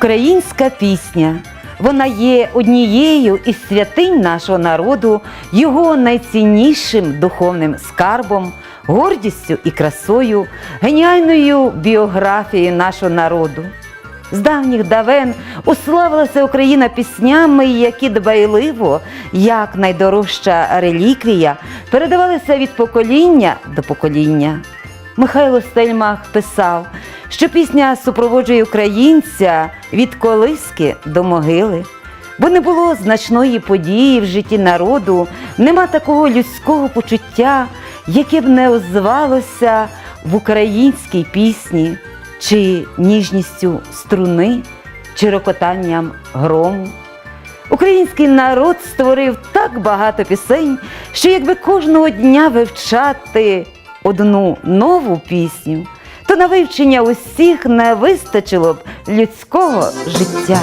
Українська пісня. Вона є однією із святинь нашого народу, його найціннішим духовним скарбом, гордістю і красою, геніальною біографією нашого народу. З давніх давен уславилася Україна піснями, які дбайливо, як найдорожча реліквія, передавалися від покоління до покоління. Михайло Стельмах писав, що пісня супроводжує українця від колиски до могили. Бо не було значної події в житті народу, нема такого людського почуття, яке б не озвалося в українській пісні, чи ніжністю струни, чи рокотанням грому. Український народ створив так багато пісень, що якби кожного дня вивчати одну нову пісню, то на вивчення усіх не вистачило б людського життя.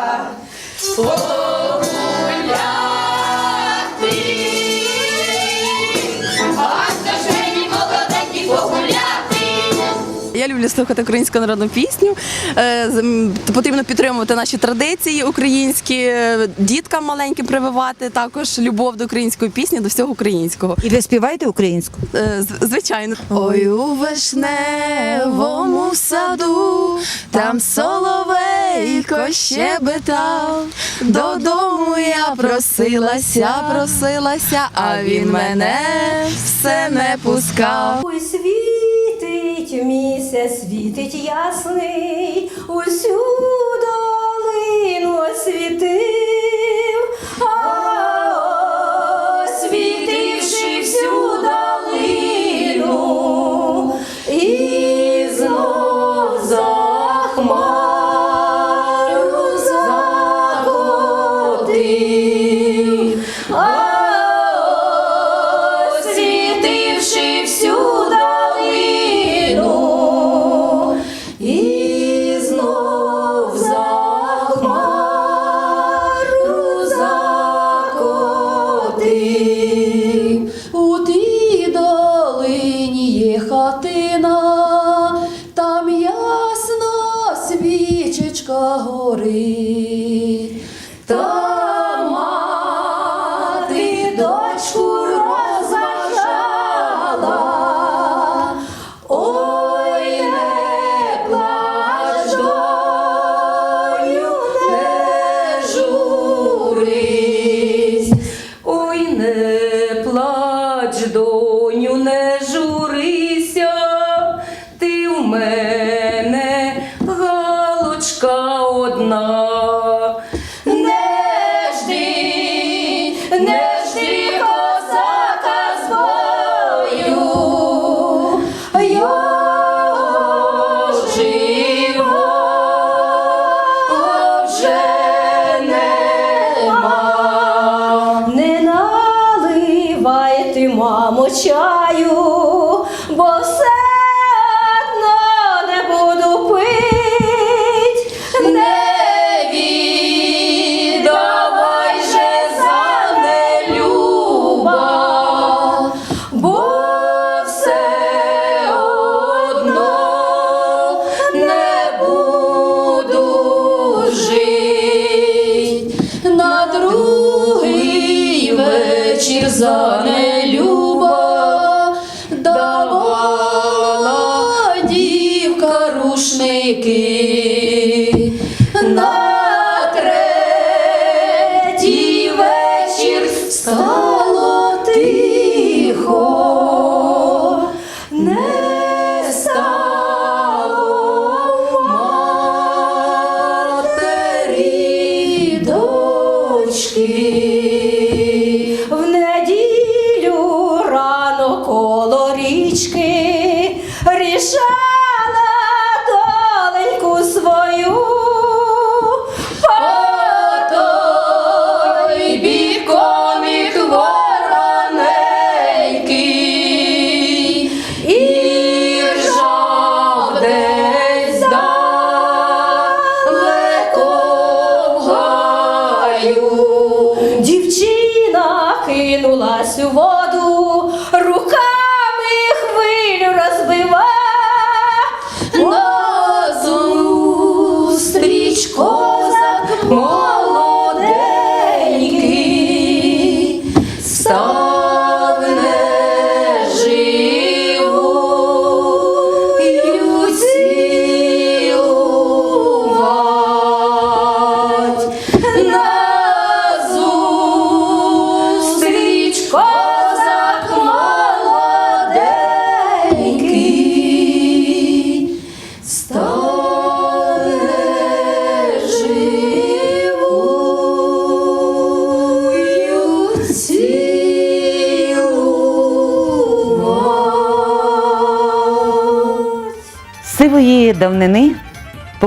Охота? Я люблю слухати українську народну пісню. Е, Потрібно підтримувати наші традиції українські, е, діткам маленьким прививати також любов до української пісні, до всього українського. І ви співаєте українську? Е, Звичайно. Ой, у вишневому саду, там соловейко щебетав. Додому я просилася, просилася, а він мене все не пускав. Ой, світить місяць, світить ясний, усю долину освітив,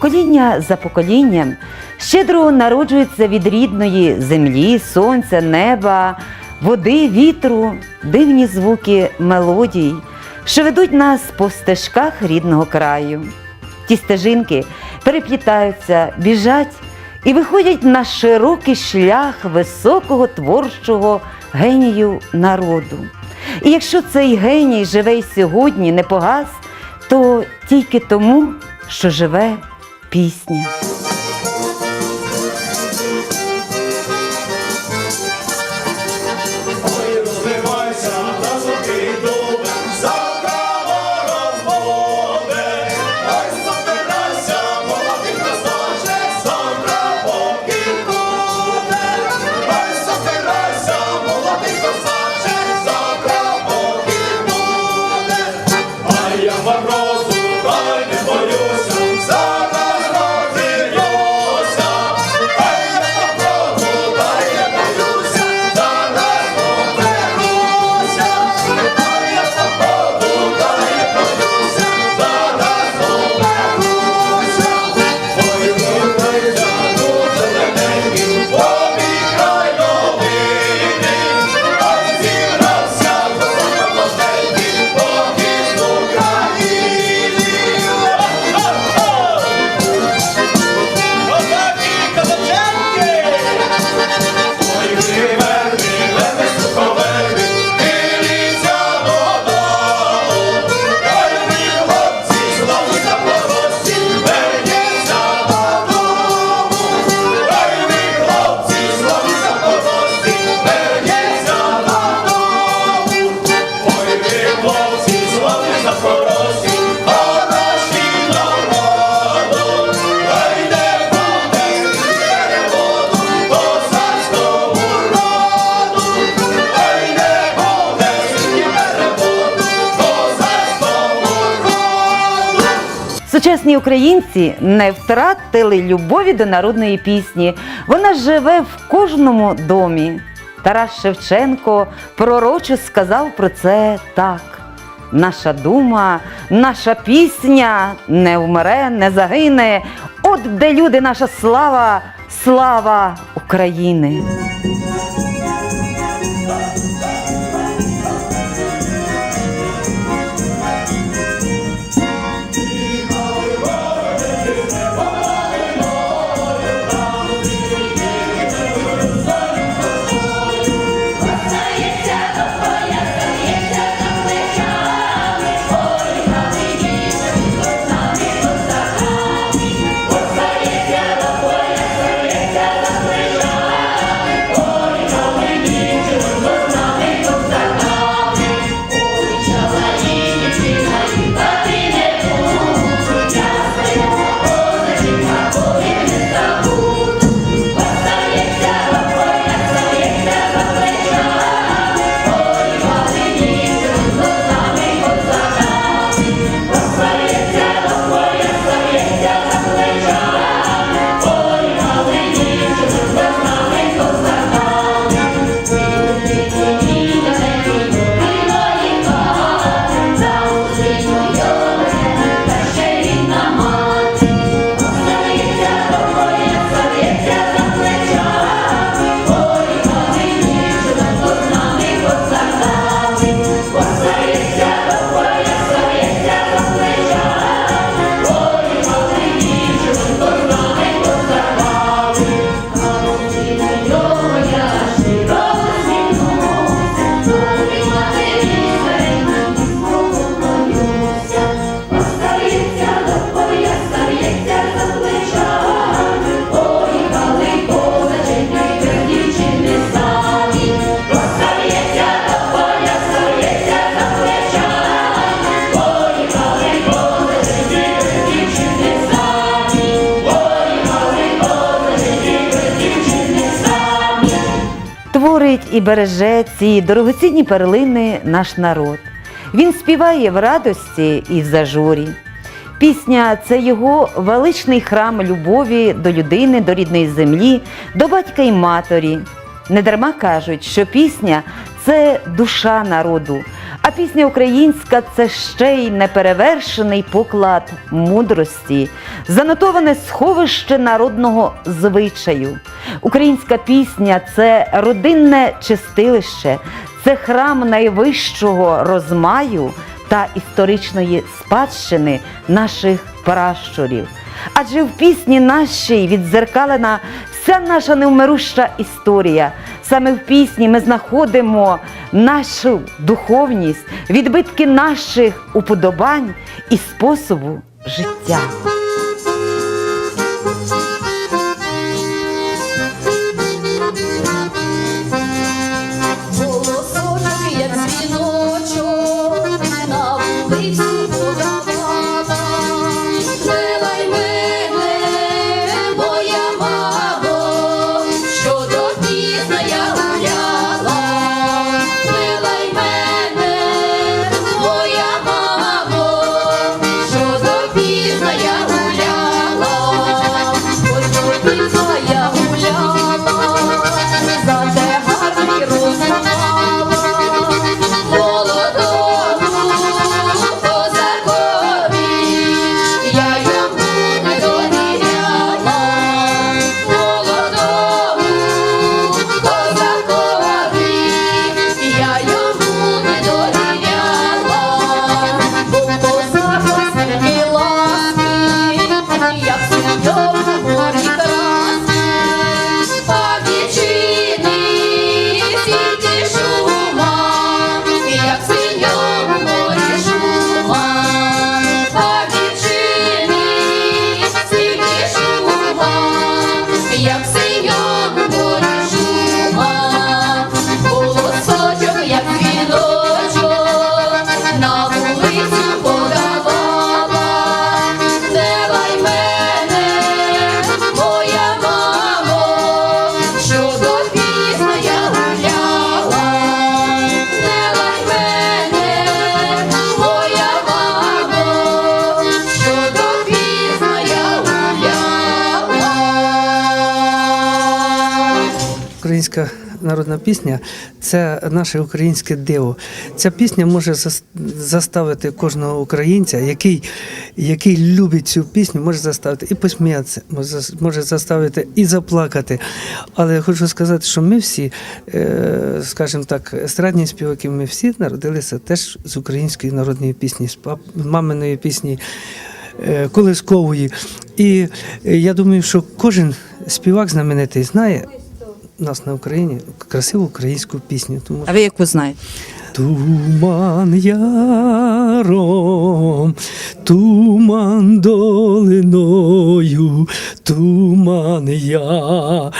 покоління за поколінням щедро народжується від рідної землі, сонця, неба, води, вітру, дивні звуки мелодій, що ведуть нас по стежках рідного краю. Ті стежинки переплітаються, біжать і виходять на широкий шлях високого творчого генію народу. І якщо цей геній живе й сьогодні, не погас, то тільки тому, що живе пісня. Сучасні українці не втратили любові до народної пісні. Вона живе в кожному домі. Тарас Шевченко пророчо сказав про це так. Наша дума, наша пісня не вмре, не загине. От де люди, наша слава, слава України. Творить і береже ці дорогоцінні перлини наш народ. Він співає в радості і в зажурі. Пісня це його величний храм любові до людини, до рідної землі, до батька і матері. Недарма кажуть, що пісня це душа народу, а пісня українська це ще й неперевершений поклад мудрості, занотоване сховище народного звичаю. Українська пісня це родинне чистилище, це храм найвищого розмаю та історичної спадщини наших пращурів. Адже в пісні нашій відзеркалена вся наша невмируща історія. Саме в пісні ми знаходимо нашу духовність, відбитки наших уподобань і способу життя. Народна пісня це наше українське диво. Ця пісня може заставити кожного українця, який, який любить цю пісню, може заставити і посміятися, може заставити і заплакати. Але я хочу сказати, що ми всі, е, скажімо так, естрадні співаки, ми всі народилися теж з української народної пісні, з маминої пісні е, колискової. І е, я думаю, що кожен співак знаменитий знає у нас на Україні красиву українську пісню. Тому А ви яку знаєте? Туман яром, туман долиною, туман яром,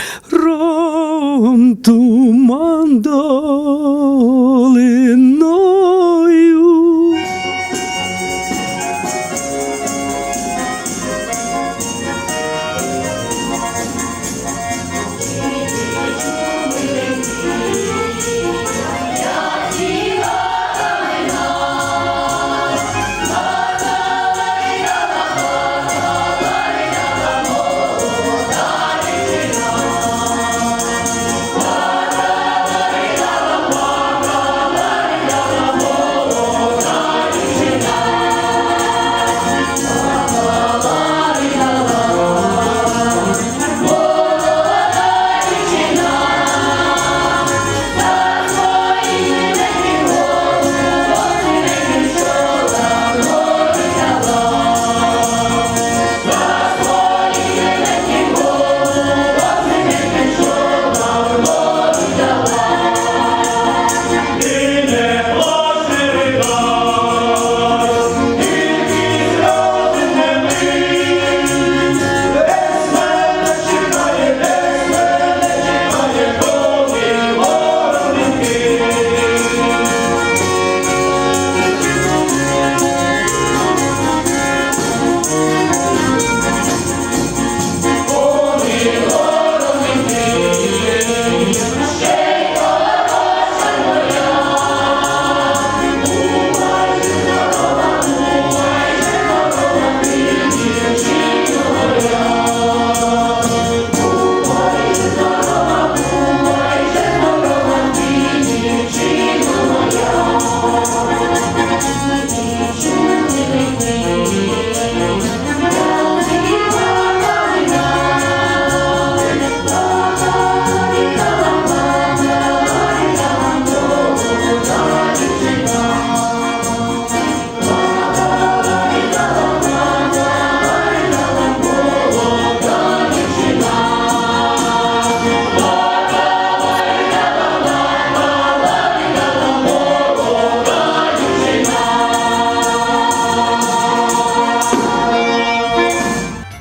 туман долиною.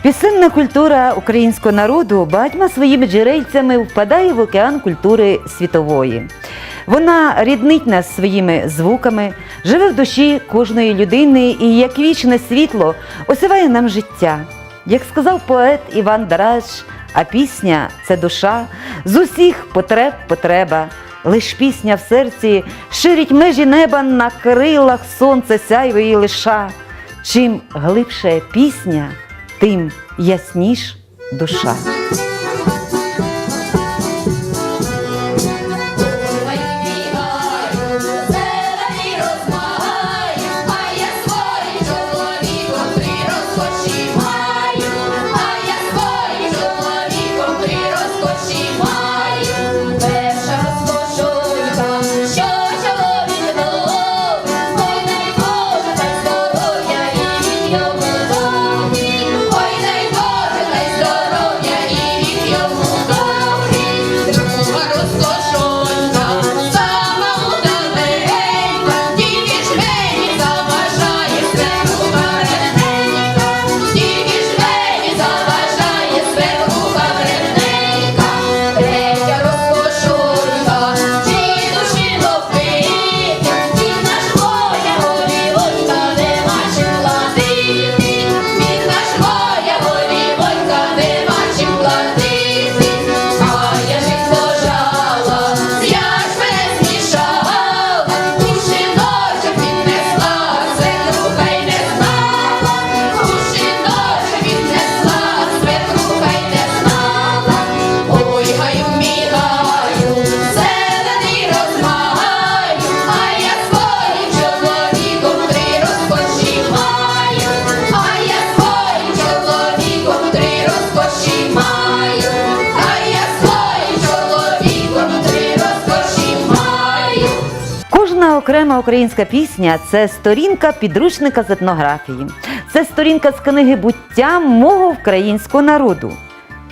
Пісенна культура українського народу багатьма своїми джерельцями впадає в океан культури світової. Вона ріднить нас своїми звуками, живе в душі кожної людини і як вічне світло осиває нам життя. Як сказав поет Іван Дараш, а пісня це душа, з усіх потреб потреба. Лиш пісня в серці ширить межі неба на крилах сонце сяйво її лиша. Чим глибше пісня, тим ясніш душа. Українська пісня це сторінка підручника з етнографії. Це сторінка з книги буття мого українського народу.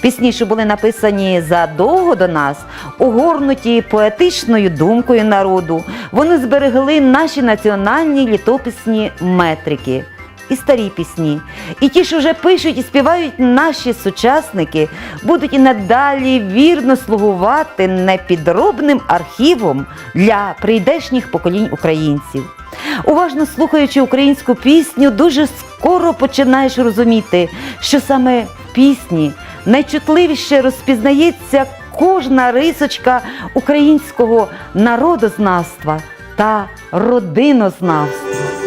Пісні, що були написані задовго до нас, огорнуті поетичною думкою народу, вони зберегли наші національні літописні метрики. І старі пісні, і ті, що вже пишуть і співають наші сучасники, будуть і надалі вірно слугувати непідробним архівом для прийдешніх поколінь українців. Уважно слухаючи українську пісню, дуже скоро починаєш розуміти, що саме в пісні найчутливіше розпізнається кожна рисочка українського народознавства та родинознавства.